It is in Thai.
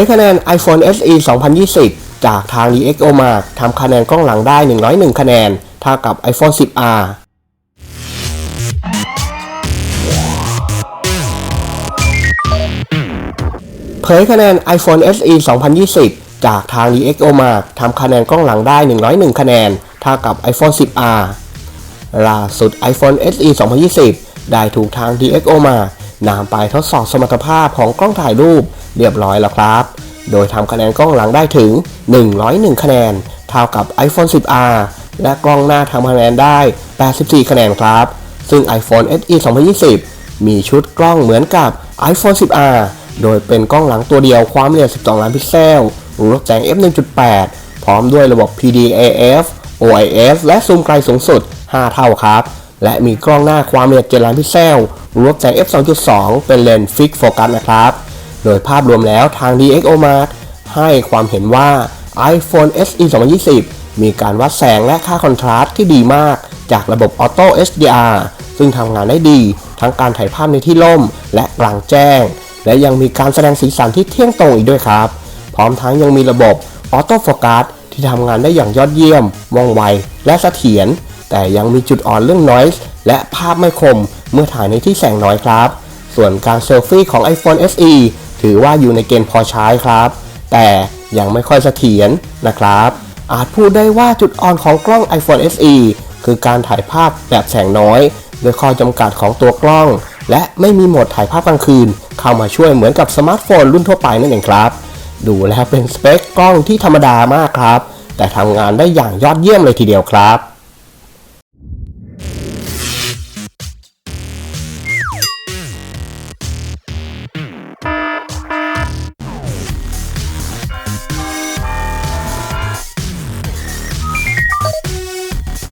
ยคะแนน iPhone SE 2020 จากทาง DxOMark ทำคะแนนกล้องหลังได้ 101 คะแนนเท่ากับ iPhone 10R เผยคะแนน iPhone SE 2020 จากทาง DxOMark ทำคะแนนกล้องหลังได้ 101 คะแนนเท่ากับ iPhone 10R ล่าสุด iPhone SE 2020 ได้ถูกทาง DxOMark นำไปทดสอบสมรรถภาพของกล้องถ่ายรูปเรียบร้อยแล้วครับ โดยทำคะแนนกล้องหลังได้ถึง 101 คะแนน เท่ากับ iPhone 10R และกล้องหน้าทำคะแนนได้ 84 คะแนนครับ ซึ่ง iPhone SE 2020 มีชุดกล้องเหมือนกับ iPhone 10R โดยเป็นกล้องหลังตัวเดียวความละเอียด 12 ล้านพิกเซลรูรับแสง f 1.8 พร้อมด้วยระบบ PDAF OIS และซูมไกลสูงสุด 5 เท่าครับ และมีกล้องหน้าความละเอียด7ล้านพิกเซลรูรับแสง f 2.2 เป็นเลนส์ฟิกโฟกัสนะครับ โดยภาพรวมแล้วทาง DxOMark ให้ความเห็นว่า iPhone SE 2020 มีการวัดแสงและค่าคอนทราสต์ที่ดีมาก จากระบบ Auto HDR ซึ่งทำงานได้ดี ทั้งการถ่ายภาพในที่ร่ม และกลางแจ้ง และยังมีการแสดงสีสันที่เที่ยงตรงอีกด้วยครับ พร้อมทั้งยังมีระบบ Auto Focus ที่ทำงานได้อย่างยอดเยี่ยม ว่องไว และเสถียร แต่ยังมีจุดอ่อนเรื่อง noise และภาพไม่คมเมื่อถ่ายในที่แสงน้อยครับ ส่วนการเซลฟี่ของ iPhone SE ถือว่าอยู่ในเกณฑ์พอใช้ครับ แต่ยังไม่ค่อยเสถียรนะครับ อาจพูดได้ว่าจุดอ่อนของกล้อง iPhone SE คือการถ่ายภาพแบบแสงน้อยด้วยข้อจำกัดของตัวกล้อง และไม่มีโหมดถ่ายภาพกลางคืน เข้ามาช่วยเหมือนกับสมาร์ทโฟนรุ่นทั่วไปนั่นเองครับ ดูแล้วเป็นสเปคกล้องที่ธรรมดามากครับ แต่ทำงานได้อย่างยอดเยี่ยมเลยทีเดียวครับ